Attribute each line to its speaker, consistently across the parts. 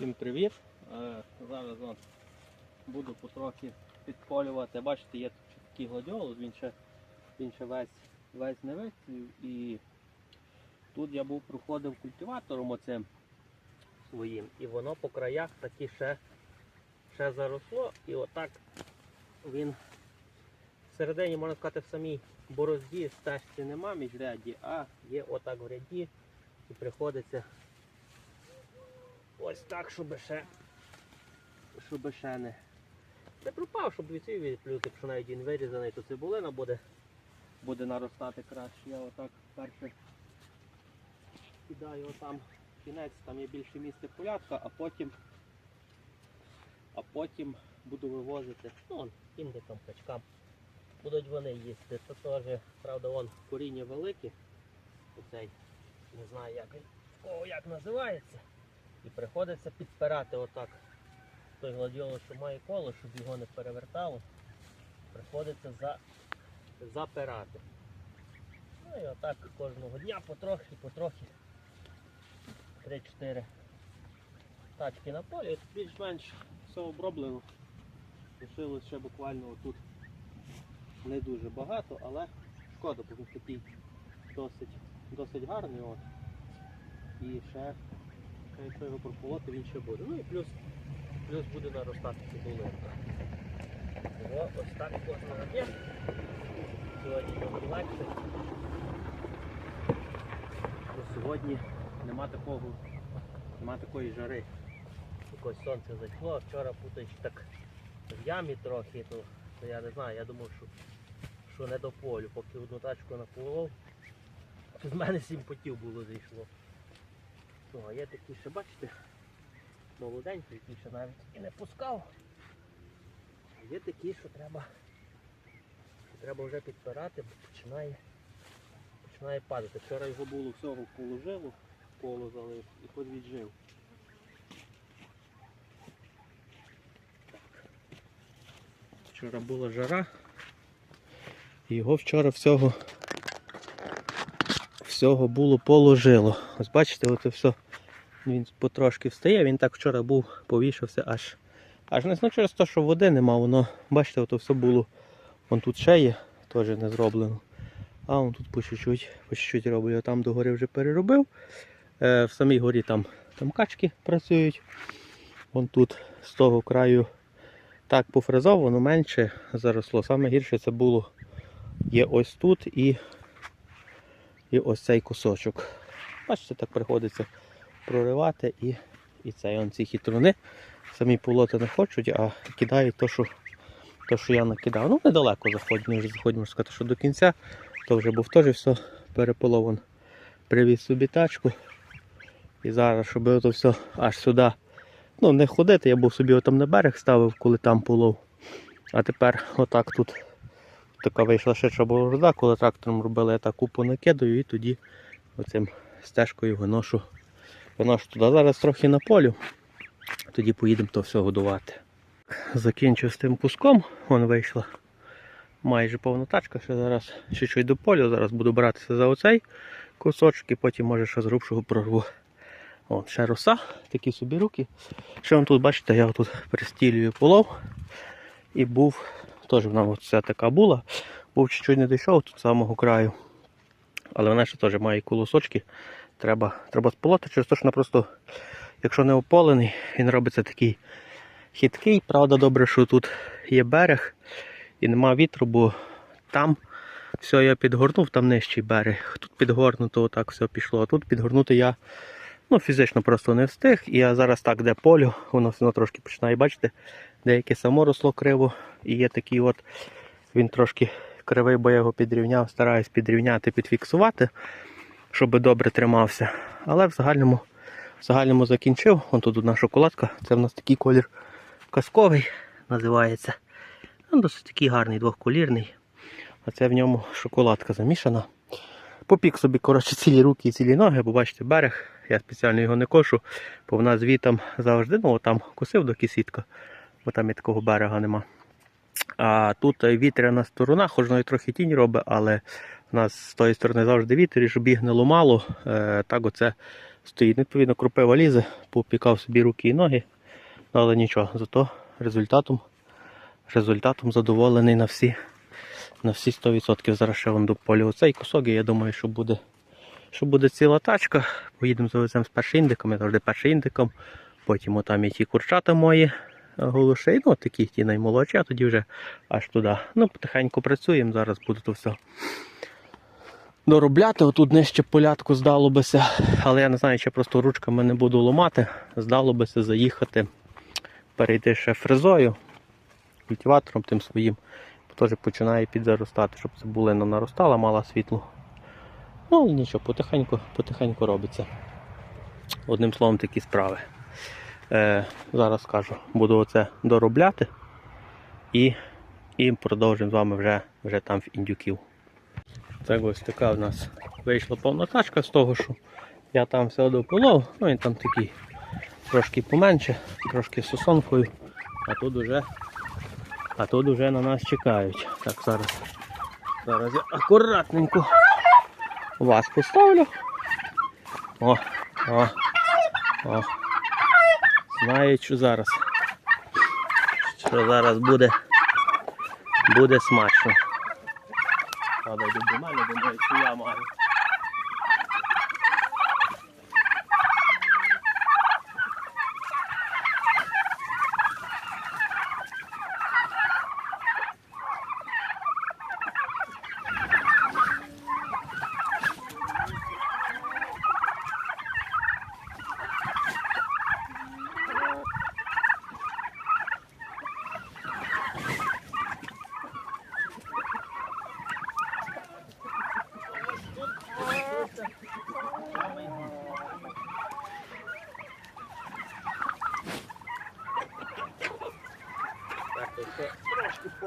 Speaker 1: Всім привіт! Е, Зараз он, буду потрохи підполювати. Бачите, є тут такий гладіолус, він ще, він ще весь, весь не вистрів. І тут я був проходив культиватором оцим своїм. І воно по краях таки ще, ще заросло. І отак він всередині, можна сказати, в самій борозді стежці нема міжряді, а є отак в ряді і приходиться Ось так, щоб ще, щоб ще не, не пропав, щоб від цього відплюти, якщо навіть він вирізаний, то цибулина буде, буде наростати краще. Я отак перше кидаю отам кінець, там є більше місце полятка, а потім, а потім буду вивозити, ну, індикам, качкам. Будуть вони їсти. Це теж, правда, вон коріння велике. Оцей, не знаю як він, кого як називається. І приходиться підпирати отак той гладіолус, що має коло, щоб його не перевертало. Приходиться за, запирати. Ну і отак кожного дня потрохи, потрохи. 3-4 тачки на полі. Більш-менш все оброблено. Лишилось ще буквально отут не дуже багато, але шкода, бо він такий досить, досить гарний. От. І ще Та якщо його прополоти, він ще буде. Ну і плюс, плюс буде наростати цибулинка. Ось так кожного дня. Сьогодні трохи легше. Сьогодні нема такого, нема такої жари. Якось сонце зайшло, вчора путач так в ямі трохи, то, то я не знаю, я думав, що, що не до полю, поки одну тачку наполов, то з мене сім потів було зайшло. Ну, а є такі ще, бачите, молоденькі, які ще навіть і не пускав. А є такі, що треба, що треба вже підпирати, бо починає, починає падати. Вчора його було всього положило, коло залив і подвіджив. Вчора була жара. І його вчора всього всього було положило. Ось бачите, от все. Він потрошки встає, він так вчора був, повішався аж. Аж не знаю через те, що води нема, воно, бачите, ото все було. Вон тут ще є, теж не зроблено. А вон тут по чуть-чуть, по чуть-чуть роблю. Я там догори вже переробив. Е, в самій горі там, там качки працюють. Вон тут з того краю так пофрезовано, менше заросло. Саме гірше це було є ось тут і і ось цей кусочок. Бачите, так приходиться проривати і, і цей он ці хитруни. Самі полоти не хочуть, а кидають то, що, то, що я накидав. Ну, недалеко заходять, ми вже можна сказати, що до кінця. То вже був теж все переполован. Привіз собі тачку. І зараз, щоб ото все аж сюди ну, не ходити, я був собі отам на берег ставив, коли там полов. А тепер отак тут така вийшла ширша борозда, коли трактором робили, я так купу накидаю і тоді оцим стежкою виношу, виношу туди. Зараз трохи на полю, тоді поїдемо то все годувати. Закінчив з тим куском, вон вийшла майже повна тачка, ще зараз чуть-чуть до полю, зараз буду братися за оцей кусочок і потім може ще з грубшого прорву. От, ще роса, такі собі руки. Ще вон тут, бачите, я тут пристілюю полов і був Теж вона оця така була. Був чуть-чуть не дійшов тут самого краю. Але вона ще теж має колосочки. Треба треба сполоти, через те, що вона просто, якщо не ополений, він робиться такий хиткий. Правда, добре, що тут є берег і нема вітру, бо там все я підгорнув, там нижчий берег. Тут підгорнуто отак все пішло. А тут підгорнути я ну, фізично просто не встиг. І я зараз так, де полю, воно все трошки починає бачите. Деяке само росло криво і є такий от, він трошки кривий, бо я його підрівняв, стараюсь підрівняти, підфіксувати, щоб добре тримався. Але в загальному в загальному закінчив. Вон тут одна шоколадка. Це в нас такий колір казковий називається. Він досить такий гарний, двохколірний. А це в ньому шоколадка замішана. Попік собі коротше, цілі руки і цілі ноги, бо бачите, берег. Я спеціально його не кошу, бо в нас звітом завжди, ну там косив до кисітка бо там і такого берега нема. А тут вітряна сторона, хоч і трохи тінь робить, але в нас з тої сторони завжди вітер, і щоб їх не ломало, е, так оце стоїть. Відповідно, кропива лізе, попікав собі руки і ноги. Ну, але нічого, зато результатом, результатом задоволений на всі, на всі 100%. Зараз ще вон до полі оцей кусок, і я думаю, що буде, що буде ціла тачка. Поїдемо завеземо з першим індиком, я завжди першим індиком. Потім отам і ті курчата мої е, ну такі ті наймолодші, а тоді вже аж туди. Ну, потихеньку працюємо, зараз буду то все доробляти. Отут нижче полятку здало бися, але я не знаю, чи просто ручками не буду ломати. Здало бися заїхати, перейти ще фрезою, культиватором тим своїм. Теж починає підзаростати, щоб цибулина наростала, мала світло. Ну, але нічого, потихеньку, потихеньку робиться. Одним словом, такі справи. Е, зараз скажу, буду оце доробляти і, і продовжимо з вами вже, вже там в індюків. Так ось така в нас вийшла повна тачка з того, що я там все дополов, ну він там такий трошки поменше, трошки сосонкою, а тут уже, а тут уже на нас чекають. Так, зараз, зараз я акуратненько вас поставлю. О, о, о. Знаю, що зараз. Що зараз буде, буде смачно. Йдуть до мене, думають, що я маю.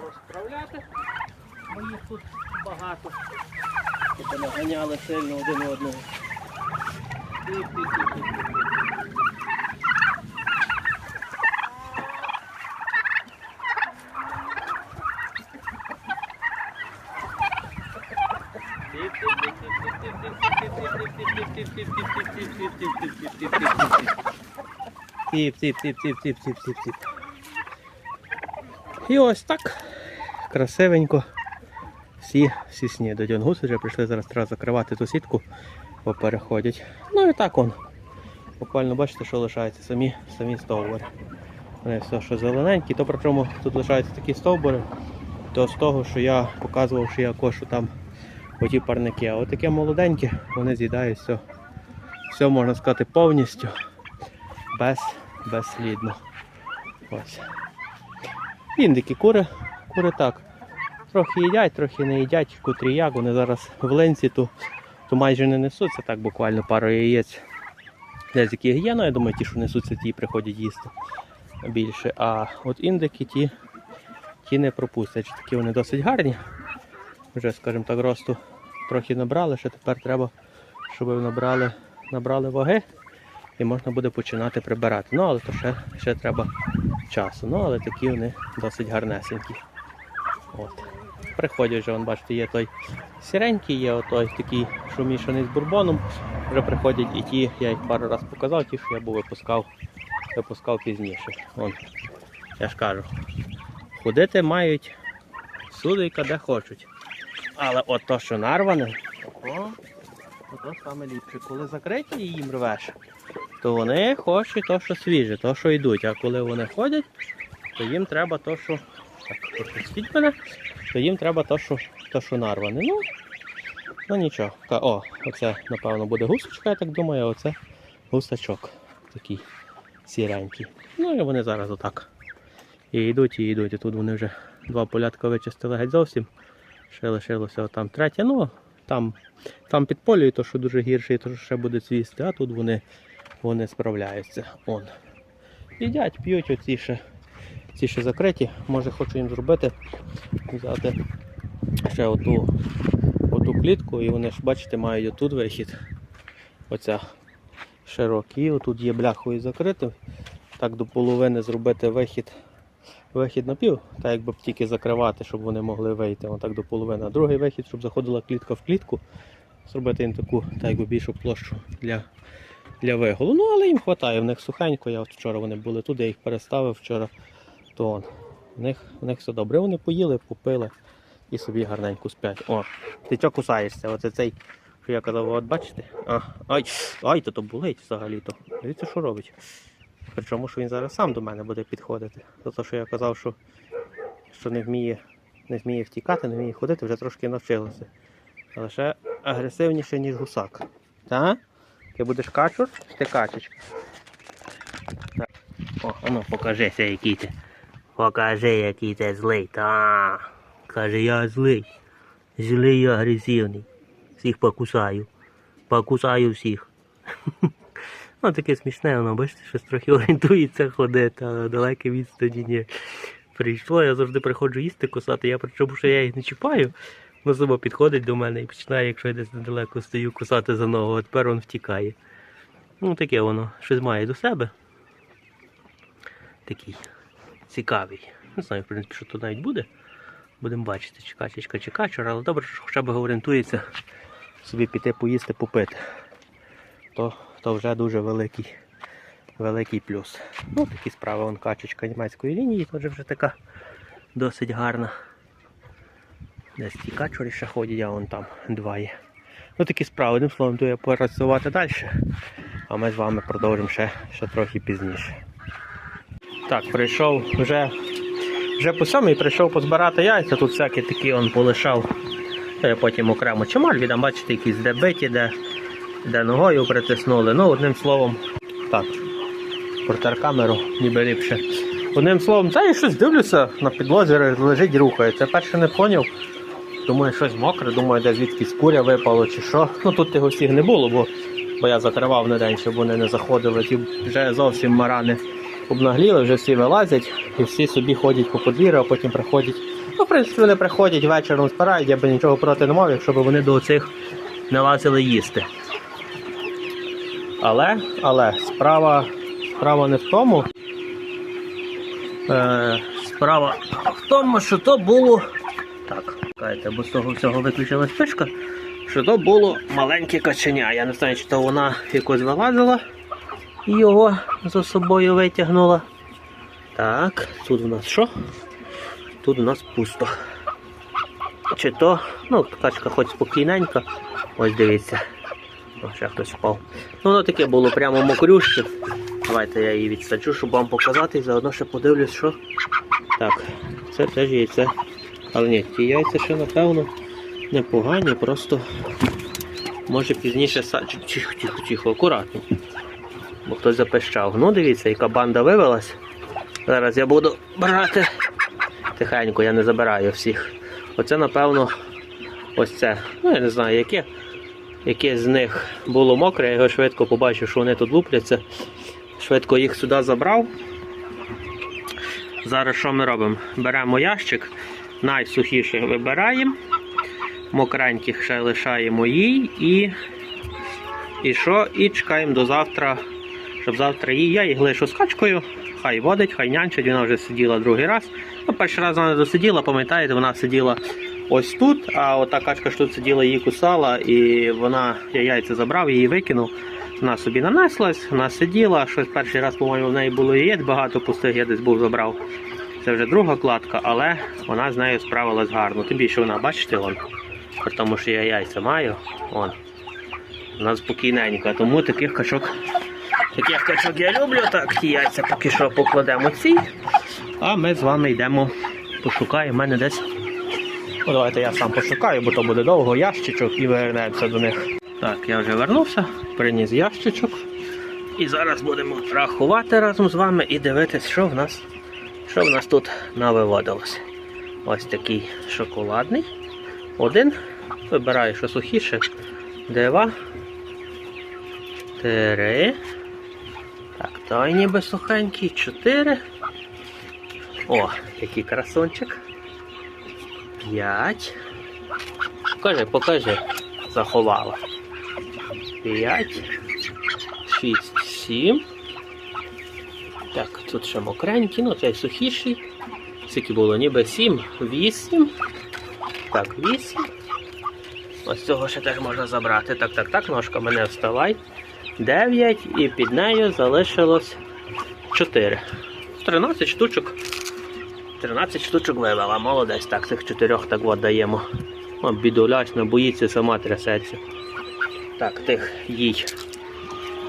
Speaker 1: Трошки порозправляти, бо їх тут багато. Щоб наганяли сильно один одного. Тіп-тіп-тіп-тіп-тіп. Тіп, тіп, тіп, тіп, тіп, тіп, тіп, тіп. І ось так. Красивенько. Всі, всі снідають. Он вже прийшли, зараз треба закривати ту сітку, бо переходять. Ну і так он. Буквально бачите, що лишається самі, самі стовбури. Вони все, що зелененькі, то при чому тут лишаються такі стовбури, то з того, що я показував, що я кошу там оті парники. А от таке молоденьке, вони з'їдають все, все можна сказати повністю, без, безслідно. Ось. Індики кури, кури так. Трохи їдять, трохи не їдять, котрі як. Вони зараз в ленці, то, то майже не несуться, так буквально пару яєць. Десь які є, ну я думаю, ті, що несуться, ті приходять їсти більше. А от індики ті, ті не пропустять. Такі вони досить гарні. Вже, скажімо так, росту трохи набрали, ще тепер треба, щоб набрали, набрали ваги і можна буде починати прибирати. Ну, але то ще, ще треба часу. Ну, але такі вони досить гарнесенькі. От. Приходять вже, вон, бачите, є той сіренький, є той такий, що мішаний з бурбоном. Вже приходять і ті, я їх пару разів показав, ті, що я був випускав, випускав пізніше. Вон, я ж кажу, ходити мають судейка де хочуть. Але от то, що нарване, ото саме ліпше. Коли закриті їм рвеш, то вони хочуть то, що свіже, то, що йдуть. А коли вони ходять, то їм треба то, що. Так, пропустіть мене, то їм треба то, що, то, що нарване. Ну, ну нічого. О, оце, напевно, буде гусочка, я так думаю, а оце гусачок. Такий сіренький. Ну і вони зараз отак. І йдуть, і йдуть. І тут вони вже два полятка вичистили геть зовсім. Ще лишилося там третє. Ну, там, там під полею, то що дуже гірше, і то що ще буде цвісти, а тут вони, вони справляються. Он. Їдять, п'ють оці ще, ці ще закриті. Може хочу їм зробити, взяти ще оту, оту клітку, і вони ж, бачите, мають отут вихід. Оця широкий. Отут є бляхою закритим. Так до половини зробити вихід вихід на пів, так якби б тільки закривати, щоб вони могли вийти отак до половини. А другий вихід, щоб заходила клітка в клітку, зробити їм таку так якби більшу площу для, для виголу. Ну, але їм вистачає, в них сухенько. Я от вчора вони були тут, я їх переставив вчора. То он, в них, в них все добре. Вони поїли, попили і собі гарненько сплять. О, ти чого кусаєшся? Оце цей, що я казав, от бачите? А, ай, ай, то то болить взагалі-то. Дивіться, що робить. Причому, що він зараз сам до мене буде підходити. За те, що я казав, що, що не вміє, не вміє втікати, не вміє ходити, вже трошки навчилося. Але ще агресивніше, ніж гусак. Так? Ти будеш качур, ти качечка. Так. О, а ну покажися, який ти. Покажи, який ти злий. Та. Каже, я злий. Злий і агресивний. Всіх покусаю. Покусаю всіх. Ну, таке смішне, воно, бачите, щось трохи орієнтується ходити, а на далекі відстані ні. Прийшло, я завжди приходжу їсти кусати, я причому, що я їх не чіпаю. Воно підходить до мене і починає, якщо я десь недалеко стою, кусати за ногу, а тепер він втікає. Ну, таке воно, щось має до себе. Такий цікавий. Не знаю, в принципі, що тут навіть буде. Будемо бачити, чи качечка, чи качур, але добре, що хоча б орієнтується собі піти поїсти, попити. То, то вже дуже великий, великий плюс. Ну, такі справи, вон качечка німецької лінії, теж вже така досить гарна. Десь ті качури ще ходять, а вон там два є. Ну такі справи, одним словом, то я працювати далі. А ми з вами продовжимо ще, ще трохи пізніше. Так, прийшов вже, вже по сьомій прийшов позбирати яйця, тут всякі такі он полишав. То я потім окремо чималь віддам, бачите, якісь де биті, де, де ногою притиснули. Ну, одним словом, так, портер камеру ніби ліпше. Одним словом, це я щось дивлюся, на підлозі лежить рухається. Перше не поняв. Думаю, щось мокре, думаю, де звідки куря випало чи що. Ну тут тих усіх не було, бо, бо я закривав на день, щоб вони не заходили. Ті вже зовсім марани обнагліли, вже всі вилазять і всі собі ходять по подвір'ю, а потім приходять. Ну, в принципі, вони приходять вечором збирають, я би нічого проти не мав, якщо б вони до цих не лазили їсти. Але, але справа, справа не в тому. Е, справа в тому, що то було. Так, чекайте, бо з того всього виключилась спишка. Що то було маленьке каченя. Я не знаю, чи то вона якось вилазила і його за собою витягнула. Так, тут у нас що? Тут у нас пусто. Чи то, ну, качка хоч спокійненька. Ось дивіться. О, ще хтось впав. Ну, воно таке було прямо мокрюще. Давайте я її відсаджу, щоб вам показати і заодно ще подивлюсь, що. Так, це теж яйце. Але ні, ті яйця ще напевно непогані, просто може пізніше саджу. Тихо, тихо, тихо, акуратно. Бо хтось запищав. Ну, дивіться, яка банда вивелась. Зараз я буду брати. Тихенько, я не забираю всіх. Оце, напевно, ось це. Ну, я не знаю, яке. Яке з них було мокре, я його швидко побачив, що вони тут лупляться. Швидко їх сюди забрав. Зараз що ми робимо? Беремо ящик, найсухіше вибираємо, мокреньких ще лишаємо їй і. І що? І чекаємо до завтра, щоб завтра її. Я їх лишу з качкою, хай водить, хай нянчить, вона вже сиділа другий раз. Ну, перший раз вона досиділа, пам'ятаєте, вона сиділа ось тут, а ота качка що тут сиділа, її кусала, і вона, я яйця забрав, її викинув. Вона собі нанеслась, вона сиділа, щось перший раз, по-моєму, в неї було яєць багато пустих, я десь був забрав. Це вже друга кладка, але вона з нею справилась гарно. Тим більше вона, бачите, вон, при тому, що я яйця маю, вон, вона спокійненька, тому таких качок, таких качок я люблю. Так, ті яйця поки що покладемо ці. А ми з вами йдемо, пошукаємо в мене десь. Ну, давайте я сам пошукаю, бо то буде довго ящичок і вернемося до них. Так, я вже вернувся, приніс ящичок. І зараз будемо рахувати разом з вами і дивитись, що в нас, що в нас тут навиводилося. Ось такий шоколадний. Один. Вибираю, що сухіше. Два. Три. Так, той ніби сухенький. Чотири. О, який красунчик. П'ять. Покажи, покажи. Заховала. П'ять. Шість, сім. Тут ще мокренький, ну цей сухіший. Скільки було? Ніби сім, вісім. Так, вісім. Ось цього ще теж можна забрати. Так, так, так, ножка мене вставай. 9 і під нею залишилось 4. 13 штучок. 13 штучок вивела, молодець, так, цих чотирьох так от даємо. О, бідоляч, не боїться, сама трясеться. Так, тих їй,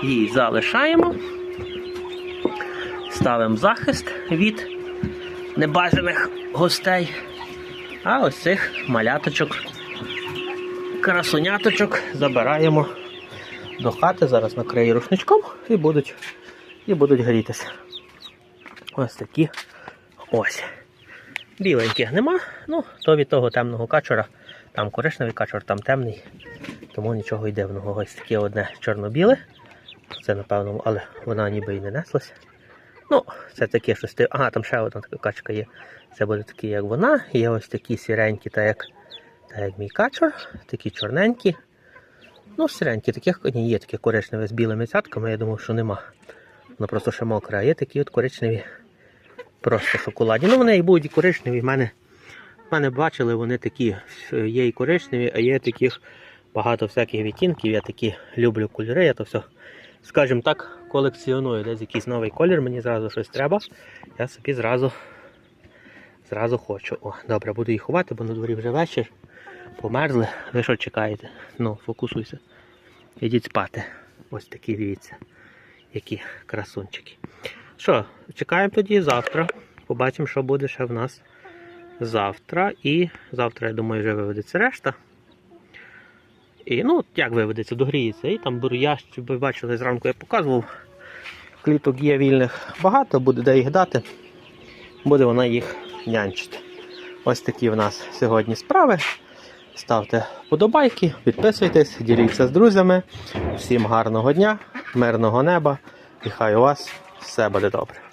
Speaker 1: їй залишаємо. Ставимо захист від небажаних гостей. А ось цих маляточок, красуняточок забираємо до хати. Зараз накрию рушничком і будуть, і будуть грітися. Ось такі. Ось. Біленьких нема, ну, то від того темного качора. Там коричневий качор, там темний, тому нічого й дивного. Ось таке одне чорно-біле. Це напевно, але вона ніби і не неслась. Ну, це таке щось. Ага, там ще одна така качка є. Це буде такі, як вона. Є ось такі сіренькі, так як, так як мій качор, такі чорненькі. Ну, сіренькі, таких ні, є такі коричневі з білими цятками, я думав, що нема. Воно просто ще мокре, а є такі от коричневі, просто шоколадні. Ну, вони і будуть і коричневі. В мене, в мене бачили, вони такі, е, є і коричневі, а є таких багато всяких відтінків. Я такі люблю кольори, я то все, скажімо так, колекціоную. Десь якийсь новий колір, мені зразу щось треба. Я собі зразу, зразу хочу. О, добре, буду їх ховати, бо на дворі вже вечір. Померзли. Ви що чекаєте? Ну, фокусуйся. Ідіть спати. Ось такі дивіться. Які красунчики. Що, чекаємо тоді завтра. Побачимо, що буде ще в нас завтра. І завтра, я думаю, вже виведеться решта. І ну, як виведеться, догріється. І там бур'ящ, ви бачили, зранку я показував. Кліток є вільних багато, буде де їх дати. Буде вона їх нянчити. Ось такі в нас сьогодні справи. Ставте вподобайки, підписуйтесь, діліться з друзями. Всім гарного дня, мирного неба і хай у вас все буде добре.